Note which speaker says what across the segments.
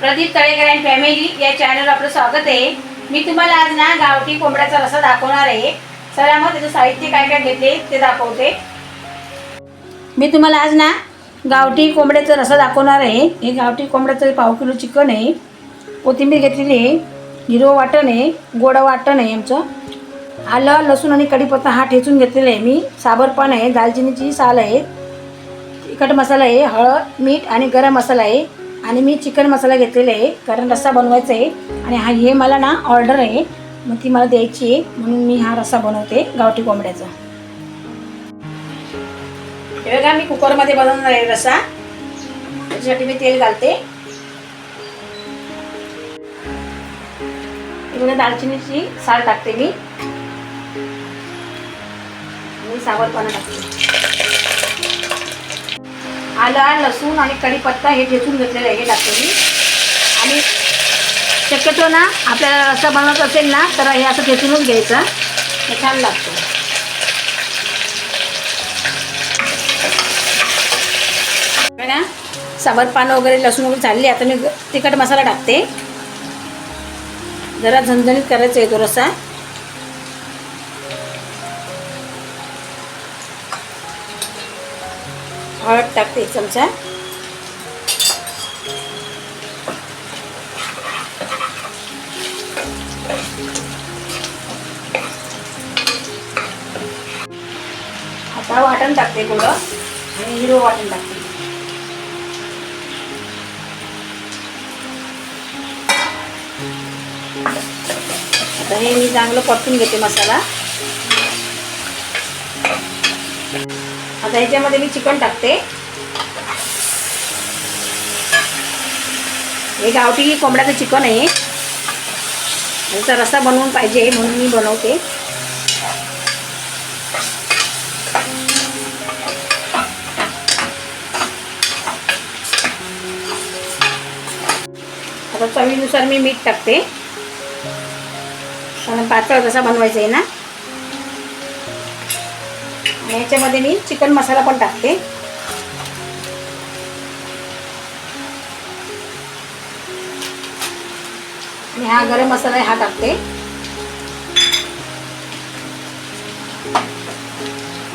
Speaker 1: Pradeep Talekar and family या चॅनलवर आपलं स्वागत आहे. मी तुम्हाला आज ना गावठी कोंबड्याचा रसा दाखवणार आहे. चला मग त्याचं साहित्य काय काय घेतले ते दाखवते. मी तुम्हाला आज ना गावठी कोंबड्याचा रसा दाखवणार आहे. हे गावठी कोंबड्याचं पाव किलो चिकन आहे. कोथिंबीर घेतलेली आहे. हिरवं वाटण आहे. गोडं वाटण आहे आमचं. आलं लसूण आणि कढीपत्ता हा ठेचून घेतलेला आहे मी. साबरपान आहे. दालचिनीची साल आहे. तिखट मसाला आहे. हळद मीठ आणि गरम मसाला आहे. आणि मी चिकन मसाला घेतलेला आहे कारण रस्सा बनवायचा आहे. आणि हा हे मला ना ऑर्डर आहे. मग ती मला द्यायची आहे. म्हणून मी हा रस्सा बनवते गावठी कोंबड्याचा. हे बघा मी कुकरमध्ये बनवणार आहे रस्सा. त्याच्यासाठी मी तेल घालते. इकडे दालचिनीची साल टाकते मी. आणि टाकते. आलं लसूण आणि कढीपत्ता हे ठेचून घेतलेलं आहे हे टाकतो मी. आणि शक्यतो ना आपल्याला रस्सा बनवत असेल ना तर हे असं ठेचूनच घ्यायचं. हे छान लागतो. ना साबर पानं वगैरे लसूण वगैरे चालली आता मी तिखट मसाला टाकते. जरा झणझणीत करायचं आहे तो रस्सा हळद टाकते एक चमचा. आता वाटण टाकते गोड आणि हिरवं वाटण टाकते. आता हे मी चांगलं परतून घेते मसाला. आता ह्याच्यामध्ये मी चिकन टाकते. हे गावठी कोंबड्याचं चिकन आहे. याचा रस्सा बनवून पाहिजे म्हणून मी बनवते. आता चवीनुसार मी मीठ टाकते. कारण पातळ कसा बनवायचं आहे ना? आणि याच्यामध्ये मी चिकन मसाला पण टाकते. आणि हा गरम मसाला हा टाकते.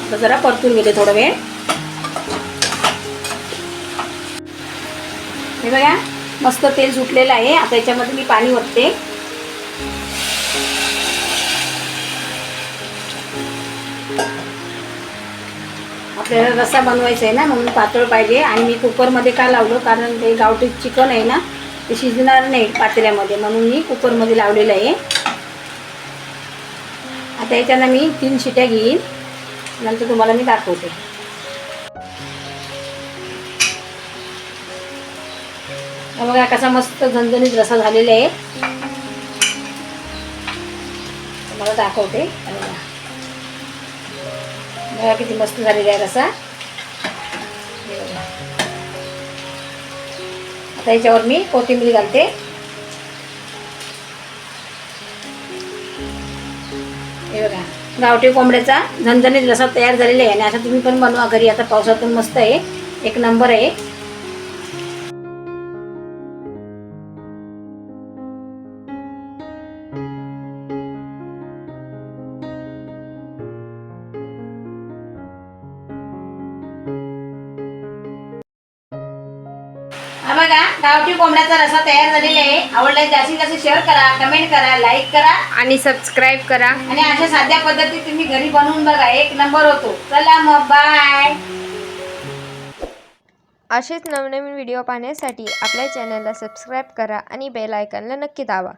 Speaker 1: आता जरा परतून घेते थोडा वेळ. हे बघा मस्त तेल सुटलेलं आहे. आता याच्यामध्ये मी पाणी ओतते. आपल्याला रस्सा बनवायचा आहे ना म्हणून पातळ पाहिजे. आणि मी कुकरमध्ये का लावलं? कारण ते गावठी चिकन आहे ना ते शिजणार नाही पातेल्यामध्ये. म्हणून मी कुकरमध्ये लावलेलं आहे. आता याच्यानं मी तीन शिट्या घेईन. नंतर तुम्हाला मी दाखवते. बघा कसा मस्त झणझणीत रसा झालेला आहे. तुम्हाला दाखवते. बघा. किती मस्त झालेला आहे रसा. आता याच्यावर मी कोथिंबीर घालते. हे बघा गावठी कोंबड्याचा झणझणीत रसा तयार झालेला आहे आणि असं तुम्ही पण बनवा घरी. आता पावसातून मस्त आहे. एक नंबर आहे. गावठी कोंबड्याचा रसा तयार झालेला आहे. आवडला जास्तीत जास्त शेअर करा कमेंट करा लाईक करा.
Speaker 2: आणि सबस्क्राईब करा.
Speaker 1: आणि अशा साध्या पद्धती तुम्ही घरी बनवून बघा. एक नंबर होतो. चला मग बाय
Speaker 2: असेच नवनवीन व्हिडिओ पाहण्यासाठी आपल्या चॅनलला सबस्क्राईब करा आणि बेल आयकॉनला नक्की दाबा.